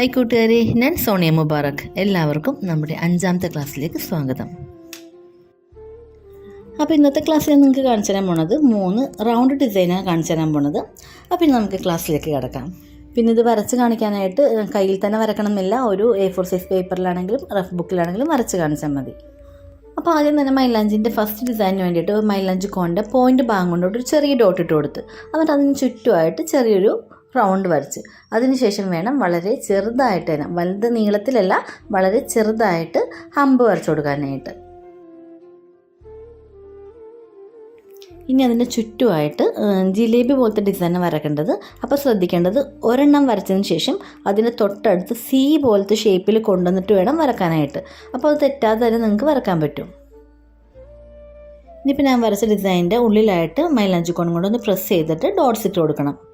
Hi കൂട്ടുകാരെ. ഞാൻ സോണിയ മുബാറക്. എല്ലാവർക്കും നമ്മുടെ അഞ്ചാമത്തെ ക്ലാസ്സിലേക്ക് സ്വാഗതം. അപ്പോൾ ഇന്നത്തെ ക്ലാസ്സിൽ നിങ്ങൾക്ക് കാണിച്ചു തരാൻ പോണത് മൂന്ന് റൗണ്ട് ഡിസൈനാണ് കാണിച്ചു തരാൻ പോണത്. അപ്പോൾ ഇനി നമുക്ക് ക്ലാസ്സിലേക്ക് കിടക്കാം. പിന്നെ ഇത് വരച്ച് കാണിക്കാനായിട്ട് കയ്യിൽ തന്നെ വരക്കണമെന്നില്ല. ഒരു എ ഫോർ സൈസ് പേപ്പറിലാണെങ്കിലും റഫ് ബുക്കിലാണെങ്കിലും വരച്ച് കാണിച്ചാൽ മതി. അപ്പോൾ ആദ്യം തന്നെ മൈലാഞ്ചിന്റെ ഫസ്റ്റ് ഡിസൈനിന് വേണ്ടിയിട്ട് മൈലാഞ്ചി കോണിന്റെ പോയിന്റ് ഭാഗം കൊണ്ടോട്ട് ഒരു ചെറിയ ഡോട്ട് ഇട്ട് കൊടുത്ത്. എന്നിട്ട് അതിന് ചുറ്റുമായിട്ട് ചെറിയൊരു റൗണ്ട് വരച്ച്. അതിനുശേഷം വേണം വളരെ ചെറുതായിട്ട് തന്നെ വലുത് നീളത്തിലല്ല വളരെ ചെറുതായിട്ട് ഹമ്പ് വരച്ചു കൊടുക്കാനായിട്ട്. ഇനി അതിന്റെ ചുറ്റുമായിട്ട് ജിലേബി പോലത്തെ ഡിസൈൻ വരക്കേണ്ടത്. അപ്പോൾ ശ്രദ്ധിക്കേണ്ടത് ഒരെണ്ണം വരച്ചതിന് ശേഷം അതിന്റെ തൊട്ടടുത്ത് സി പോലത്തെ ഷേപ്പിൽ കൊണ്ടുവന്നിട്ട് വേണം വരക്കാനായിട്ട്. അപ്പോൾ അത് തെറ്റാതെ തന്നെ നിങ്ങൾക്ക് വരക്കാൻ പറ്റും. ഇനിയിപ്പോൾ ഞാൻ വരച്ച ഡിസൈനിന്റെ ഉള്ളിലായിട്ട് മൈലാഞ്ചി കോൺ കൊണ്ടൊന്ന് പ്രസ് ചെയ്തിട്ട് ഡോട്ട്സ് ഇട്ട് കൊടുക്കണം.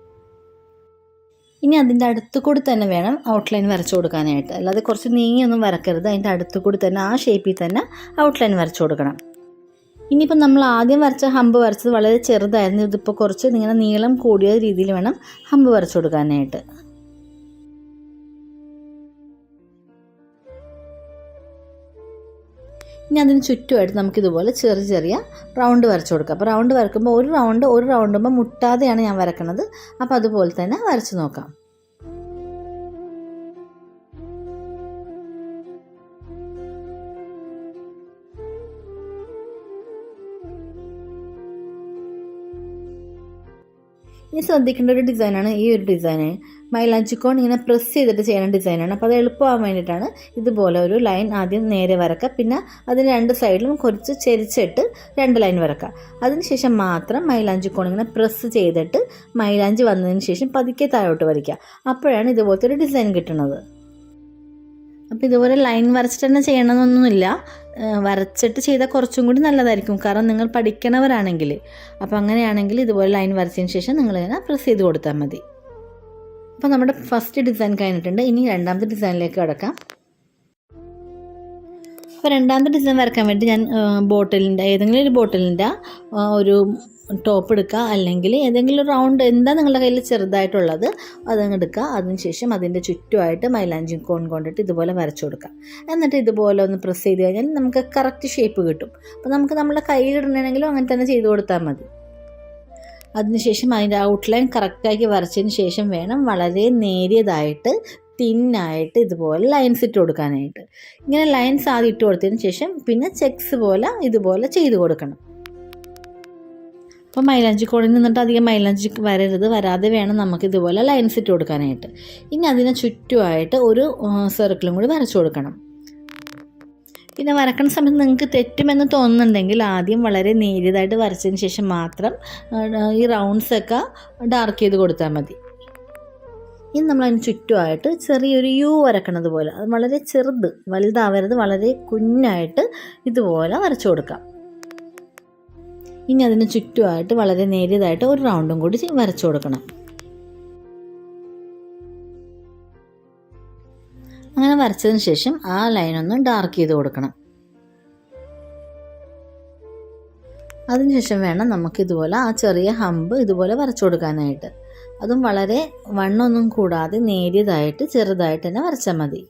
ഇനി അതിന്റെ അടുത്ത് കൂടി തന്നെ വേണം ഔട്ട്ലൈൻ വരച്ചു കൊടുക്കാനായിട്ട്. അല്ലാതെ കുറച്ച് നീങ്ങിയൊന്നും വരക്കരുത്. അതിന്റെ അടുത്ത് കൂടി തന്നെ ആ ഷേപ്പിൽ തന്നെ ഔട്ട്ലൈൻ വരച്ചു കൊടുക്കണം. ഇനിയിപ്പോൾ നമ്മൾ ആദ്യം വരച്ച ഹമ്പ് വരച്ചത് വളരെ ചെറുതായിരുന്നു. ഇതിപ്പോൾ കുറച്ച് ഇങ്ങനെ നീളം കൂടിയ രീതിയിൽ വേണം ഹമ്പ് വരച്ചു കൊടുക്കാനായിട്ട്. ഇനി അതിന് ചുറ്റുമായിട്ട് നമുക്കിതുപോലെ ചെറിയ ചെറിയ റൗണ്ട് വരച്ചു കൊടുക്കാം. അപ്പോൾ റൗണ്ട് വരക്കുമ്പോൾ ഒരു റൗണ്ട് ഒരു റൗണ്ടുമ്പോൾ മുട്ടാതെയാണ് ഞാൻ വരക്കുന്നത്. അപ്പോൾ അതുപോലെ തന്നെ വരച്ച് നോക്കാം. ഇനി ശ്രദ്ധിക്കേണ്ട ഒരു ഡിസൈനാണ് ഈ ഒരു ഡിസൈൻ മൈലാഞ്ചിക്കോൺ ഇങ്ങനെ പ്രസ് ചെയ്തിട്ട് ചെയ്യുന്ന ഡിസൈനാണ് അപ്പോൾ അത് എളുപ്പമാകാൻ വേണ്ടിയിട്ടാണ് ഇതുപോലെ ഒരു ലൈൻ ആദ്യം നേരെ വരക്കുക. പിന്നെ അതിന് രണ്ട് സൈഡിലും കുറച്ച് ചെരിച്ചിട്ട് രണ്ട് ലൈൻ വരക്കുക. അതിനുശേഷം മാത്രം മൈലാഞ്ചിക്കോൺ ഇങ്ങനെ പ്രസ് ചെയ്തിട്ട് മൈലാഞ്ചി വന്നതിന് ശേഷം പതുക്കെ താഴോട്ട് വരയ്ക്കുക അപ്പോഴാണ് ഇതുപോലത്തെ ഒരു ഡിസൈൻ കിട്ടുന്നത് അപ്പോൾ ഇതുപോലെ ലൈൻ വരച്ചിട്ട് തന്നെ ചെയ്യണമെന്നൊന്നുമില്ല വരച്ചിട്ട് ചെയ്താൽ കുറച്ചും കൂടി നല്ലതായിരിക്കും. കാരണം നിങ്ങൾ പഠിക്കണവരാണെങ്കിൽ. അപ്പോൾ അങ്ങനെയാണെങ്കിൽ ഇതുപോലെ ലൈൻ വരച്ചതിന് ശേഷം നിങ്ങൾ ഇങ്ങനെ പ്രസ് ചെയ്ത് കൊടുത്താൽ മതി. അപ്പോൾ നമ്മുടെ ഫസ്റ്റ് ഡിസൈൻ കഴിഞ്ഞിട്ടുണ്ട്. ഇനി രണ്ടാമത്തെ ഡിസൈനിലേക്ക് കിടക്കാം. അപ്പോൾ രണ്ടാമത്തെ ഡിസൈൻ വരക്കാൻ വേണ്ടി ഞാൻ ബോട്ടിലിന്റെ ഏതെങ്കിലും ഒരു ബോട്ടിലിന്റെ ഒരു ടോപ്പ് എടുക്കുക. അല്ലെങ്കിൽ ഏതെങ്കിലും റൗണ്ട് എന്താ നിങ്ങളുടെ കയ്യിൽ ചെറുതായിട്ടുള്ളത് അതങ്ങ് എടുക്കുക. അതിനുശേഷം അതിന്റെ ചുറ്റുമായിട്ട് മൈലാഞ്ചി കോൺ കൊണ്ടിട്ട് ഇതുപോലെ വരച്ചു കൊടുക്കുക. എന്നിട്ട് ഇതുപോലെ ഒന്ന് പ്രസ് ചെയ്ത് കഴിഞ്ഞാൽ നമുക്ക് കറക്റ്റ് ഷേപ്പ് കിട്ടും. അപ്പോൾ നമുക്ക് നമ്മുടെ കയ്യിലിടണമെങ്കിലും അങ്ങനെ തന്നെ ചെയ്ത് കൊടുത്താൽ മതി. അതിനുശേഷം അതിന്റെ ഔട്ട്ലൈൻ കറക്റ്റാക്കി വരച്ചതിന് ശേഷം വേണം വളരെ നേരിയതായിട്ട് തിന്നായിട്ട് ഇതുപോലെ ലൈൻസ് ഇട്ട് കൊടുക്കാനായിട്ട്. ഇങ്ങനെ ലൈൻസ് ആദ്യം ഇട്ട് കൊടുത്തതിന് ശേഷം പിന്നെ ചെക്സ് പോലെ ഇതുപോലെ ചെയ്ത് കൊടുക്കണം. അപ്പോൾ മൈലാഞ്ചി കോണിൽ നിന്നിട്ട് അധികം മൈലാഞ്ചി വരരുത്. വരാതെ വേണം നമുക്ക് ഇതുപോലെ ലൈൻസ് ഇട്ട് കൊടുക്കാനായിട്ട്. ഇനി അതിനെ ചുറ്റുമായിട്ട് ഒരു സർക്കിളും കൂടി വരച്ചു കൊടുക്കണം. പിന്നെ വരക്കുന്ന സമയത്ത് നിങ്ങൾക്ക് തെറ്റുമെന്ന് തോന്നുന്നുണ്ടെങ്കിൽ ആദ്യം വളരെ നേരിയതായിട്ട് വരച്ചതിന് ശേഷം മാത്രം ഈ റൗണ്ട്സൊക്കെ ഡാർക്ക് ചെയ്ത് കൊടുത്താൽ മതി. ഇനി നമ്മൾ അതിന് ചുറ്റുമായിട്ട് ചെറിയൊരു യു വരക്കണത് പോലെ അത് വളരെ ചെറുത് വലുതാവരുത് വളരെ കുഞ്ഞായിട്ട് ഇതുപോലെ വരച്ചു കൊടുക്കാം. ഇനി അതിന് ചുറ്റുമായിട്ട് വളരെ നേരിയതായിട്ട് ഒരു റൗണ്ടും കൂടി വരച്ചു കൊടുക്കണം. അങ്ങനെ വരച്ചതിന് ശേഷം ആ ലൈൻ ഒന്ന് ഡാർക്ക് ചെയ്ത് കൊടുക്കണം. അതിനുശേഷം വേണം നമുക്ക് ഇതുപോലെ ആ ചെറിയ ഹമ്പ് ഇതുപോലെ വരച്ചു കൊടുക്കാനായിട്ട്. അതും വളരെ വണ്ണൊന്നും കൂടാതെ നേരിയതായിട്ട് ചെറുതായിട്ട് തന്നെ വരച്ചാൽ മതി.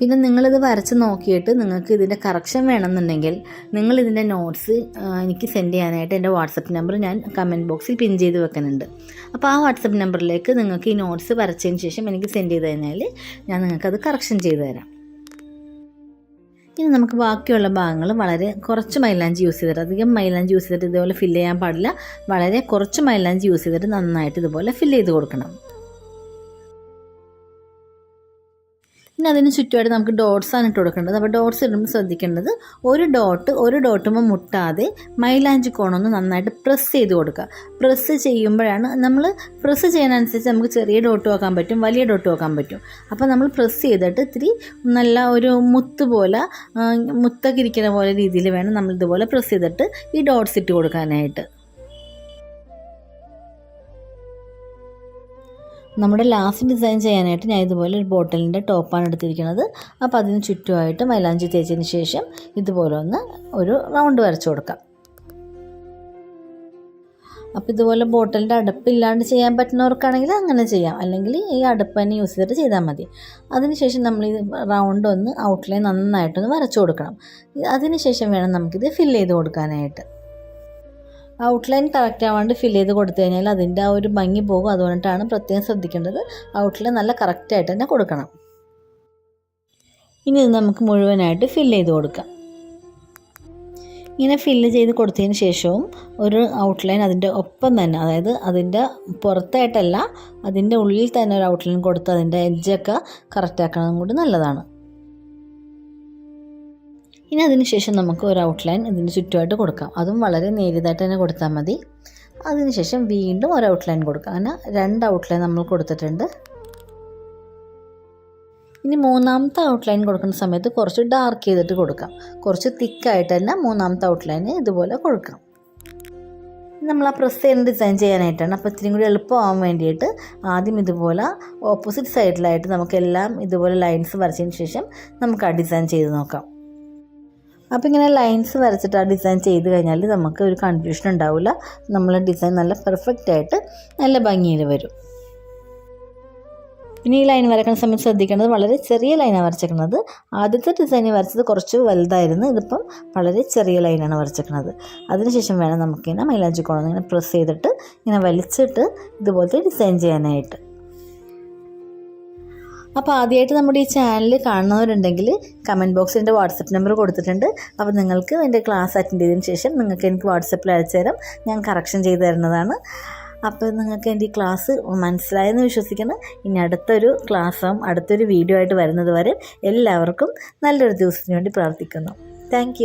പിന്നെ നിങ്ങളിത് വരച്ച് നോക്കിയിട്ട് നിങ്ങൾക്ക് ഇതിന്റെ കറക്ഷൻ വേണമെന്നുണ്ടെങ്കിൽ നിങ്ങൾ ഇതിന്റെ നോട്ട്സ് എനിക്ക് സെൻഡ് ചെയ്യാനായിട്ട് എന്റെ വാട്സപ്പ് നമ്പർ ഞാൻ കമന്റ് ബോക്സിൽ പിൻ ചെയ്ത് വെക്കുന്നുണ്ട്. അപ്പോൾ ആ വാട്സപ്പ് നമ്പറിലേക്ക് നിങ്ങൾക്ക് ഈ നോട്ട്സ് വരച്ചതിന് ശേഷം എനിക്ക് സെൻഡ് ചെയ്ത് കഴിഞ്ഞാൽ ഞാൻ നിങ്ങൾക്കത് കറക്ഷൻ ചെയ്ത് തരാം. ഇനി നമുക്ക് ബാക്കിയുള്ള ഭാഗങ്ങൾ വളരെ കുറച്ച് മൈലാഞ്ചി യൂസ് ചെയ്തിട്ട് അധികം മൈലാഞ്ചി യൂസ് ചെയ്തിട്ട് ഇതുപോലെ ഫില്ല് ചെയ്യാൻ പാടില്ല. വളരെ കുറച്ച് മൈലാഞ്ചി യൂസ് ചെയ്തിട്ട് നന്നായിട്ട് ഇതുപോലെ ഫില്ല് ചെയ്ത് കൊടുക്കണം. പിന്നെ അതിന് ചുറ്റുമായിട്ട് നമുക്ക് ഡോട്ട്സാണ് ഇട്ട് കൊടുക്കേണ്ടത്. അപ്പോൾ ഡോട്ട്സ് ഇടുമ്പോൾ ശ്രദ്ധിക്കേണ്ടത് ഒരു ഡോട്ട് ഒരു ഡോട്ടുമ്പോൾ മുട്ടാതെ മൈലാഞ്ചി കോണൊന്ന് നന്നായിട്ട് പ്രസ് ചെയ്ത് കൊടുക്കുക. പ്രസ് ചെയ്യുമ്പോഴാണ് നമ്മൾ പ്രസ് ചെയ്യുന്നതനുസരിച്ച് നമുക്ക് ചെറിയ ഡോട്ട് വെക്കാൻ പറ്റും വലിയ ഡോട്ട് വെക്കാൻ പറ്റും. അപ്പോൾ നമ്മൾ പ്രസ് ചെയ്തിട്ട് ഇത്തിരി നല്ല ഒരു മുത്ത് പോലെ മുത്തൊക്കെ ഇരിക്കുന്ന പോലെ രീതിയിൽ വേണം നമ്മൾ ഇതുപോലെ പ്രസ് ചെയ്തിട്ട് ഈ ഡോട്ട്സ് ഇട്ട് കൊടുക്കാനായിട്ട്. നമ്മുടെ ലാസ്റ്റ് ഡിസൈൻ ചെയ്യാനായിട്ട് ഞാൻ ഇതുപോലെ ഒരു ബോട്ടിലിന്റെ ടോപ്പാണ് എടുത്തിരിക്കുന്നത്. അപ്പോൾ അതിന് ചുറ്റുമായിട്ട് മൈലാഞ്ചി തേച്ചതിന് ശേഷം ഇതുപോലെ ഒന്ന് ഒരു റൗണ്ട് വരച്ചു കൊടുക്കാം. അപ്പോൾ ഇതുപോലെ ബോട്ടിലിന്റെ അടുപ്പില്ലാണ്ട് ചെയ്യാൻ പറ്റുന്നവർക്കാണെങ്കിൽ അങ്ങനെ ചെയ്യാം. അല്ലെങ്കിൽ ഈ അടുപ്പ് തന്നെ യൂസ് ചെയ്തിട്ട് ചെയ്താൽ മതി. അതിനുശേഷം നമ്മൾ ഈ റൗണ്ട് ഒന്ന് ഔട്ട്ലൈൻ നന്നായിട്ടൊന്ന് വരച്ചു കൊടുക്കണം. അതിനുശേഷം വേണം നമുക്കിത് ഫില്ല് ചെയ്ത് കൊടുക്കാനായിട്ട്. ഔട്ട്ലൈൻ കറക്റ്റ് ആവാണ്ട് ഫില്ല് ചെയ്ത് കൊടുത്തു കഴിഞ്ഞാൽ അതിന്റെ ആ ഒരു ഭംഗി പോകും. അതുകൊണ്ടിട്ടാണ് പ്രത്യേകം ശ്രദ്ധിക്കേണ്ടത്. ഔട്ട്ലൈൻ നല്ല കറക്റ്റായിട്ട് തന്നെ കൊടുക്കണം. ഇനി ഇത് നമുക്ക് മുഴുവനായിട്ട് ഫില്ല് ചെയ്ത് കൊടുക്കാം. ഇങ്ങനെ ഫില്ല് ചെയ്ത് കൊടുത്തതിന് ശേഷവും ഒരു ഔട്ട്ലൈൻ അതിന്റെ ഒപ്പം തന്നെ അതായത് അതിന്റെ പുറത്തായിട്ടല്ല അതിന്റെ ഉള്ളിൽ തന്നെ ഒരു ഔട്ട്ലൈൻ കൊടുത്ത് അതിന്റെ എഡ്ജൊക്കെ കറക്റ്റാക്കണം കൂടി നല്ലതാണ്. ഇനി അതിനുശേഷം നമുക്ക് ഒരു ഔട്ട്ലൈൻ ഇതിന് ചുറ്റുമായിട്ട് കൊടുക്കാം. അതും വളരെ നേരിയതായിട്ട് തന്നെ കൊടുത്താൽ മതി. അതിനുശേഷം വീണ്ടും ഒരു ഔട്ട്ലൈൻ കൊടുക്കാം. അങ്ങനെ രണ്ട് ഔട്ട്ലൈൻ നമ്മൾ കൊടുത്തിട്ടുണ്ട്. ഇനി മൂന്നാമത്തെ ഔട്ട്ലൈൻ കൊടുക്കുന്ന സമയത്ത് കുറച്ച് ഡാർക്ക് ചെയ്തിട്ട് കൊടുക്കാം. കുറച്ച് തിക്കായിട്ട് തന്നെ മൂന്നാമത്തെ ഔട്ട്ലൈന് ഇതുപോലെ കൊടുക്കാം. നമ്മൾ ആ പ്രസ് ചെയ്യുന്ന ഡിസൈൻ ചെയ്യാനായിട്ടാണ്. അപ്പോൾ ഇത്തിരി കൂടി എളുപ്പമാവാൻ വേണ്ടിയിട്ട് ആദ്യം ഇതുപോലെ ഓപ്പോസിറ്റ് സൈഡിലായിട്ട് നമുക്കെല്ലാം ഇതുപോലെ ലൈൻസ് വരച്ചതിന് ശേഷം നമുക്ക് ആ ഡിസൈൻ ചെയ്ത് നോക്കാം. അപ്പോൾ ഇങ്ങനെ ലൈൻസ് വരച്ചിട്ട് ആ ഡിസൈൻ ചെയ്ത് കഴിഞ്ഞാൽ നമുക്ക് ഒരു കൺഫ്യൂഷൻ ഉണ്ടാവില്ല നമ്മൾ ഡിസൈൻ നല്ല പെർഫെക്റ്റ് ആയിട്ട് നല്ല ഭംഗിയിൽ വരും. പിന്നെ ഈ ലൈൻ വരക്കുന്ന സമയത്ത് ശ്രദ്ധിക്കേണ്ടത് വളരെ ചെറിയ ലൈനാണ് വരച്ചേക്കുന്നത് ആദ്യത്തെ ഡിസൈൻ വരച്ചത് കുറച്ച് വലുതായിരുന്നു. ഇതിപ്പം വളരെ ചെറിയ ലൈനാണ് വരച്ചേക്കുന്നത് അതിനുശേഷം വേണം നമുക്കിങ്ങനെ മൈലാഞ്ചി കോണം ഇങ്ങനെ പ്രസ് ചെയ്തിട്ട് ഇങ്ങനെ വലിച്ചിട്ട് ഇതുപോലത്തെ ഡിസൈൻ ചെയ്യാനായിട്ട്. അപ്പോൾ ആദ്യമായിട്ട് നമ്മുടെ ഈ ചാനൽ കാണുന്നവരുണ്ടെങ്കിൽ കമന്റ് ബോക്സിൽ എന്റെ വാട്സപ്പ് നമ്പർ കൊടുത്തിട്ടുണ്ട്. അപ്പോൾ നിങ്ങൾക്ക് എന്റെ ക്ലാസ് അറ്റൻഡ് ചെയ്തതിന് ശേഷം നിങ്ങൾക്ക് എനിക്ക് വാട്സപ്പിൽ അയച്ചു തരാം. ഞാൻ കറക്ഷൻ ചെയ്ത് തരുന്നതാണ്. അപ്പോൾ നിങ്ങൾക്ക് എന്റെ ഈ ക്ലാസ് മനസ്സിലായെന്ന് വിശ്വസിക്കുന്നു ഇനി അടുത്തൊരു ക്ലാസ്സും അടുത്തൊരു വീഡിയോ ആയിട്ട് വരുന്നത് വരെ എല്ലാവർക്കും നല്ലൊരു ദിവസത്തിന് വേണ്ടി പ്രാർത്ഥിക്കുന്നു. താങ്ക്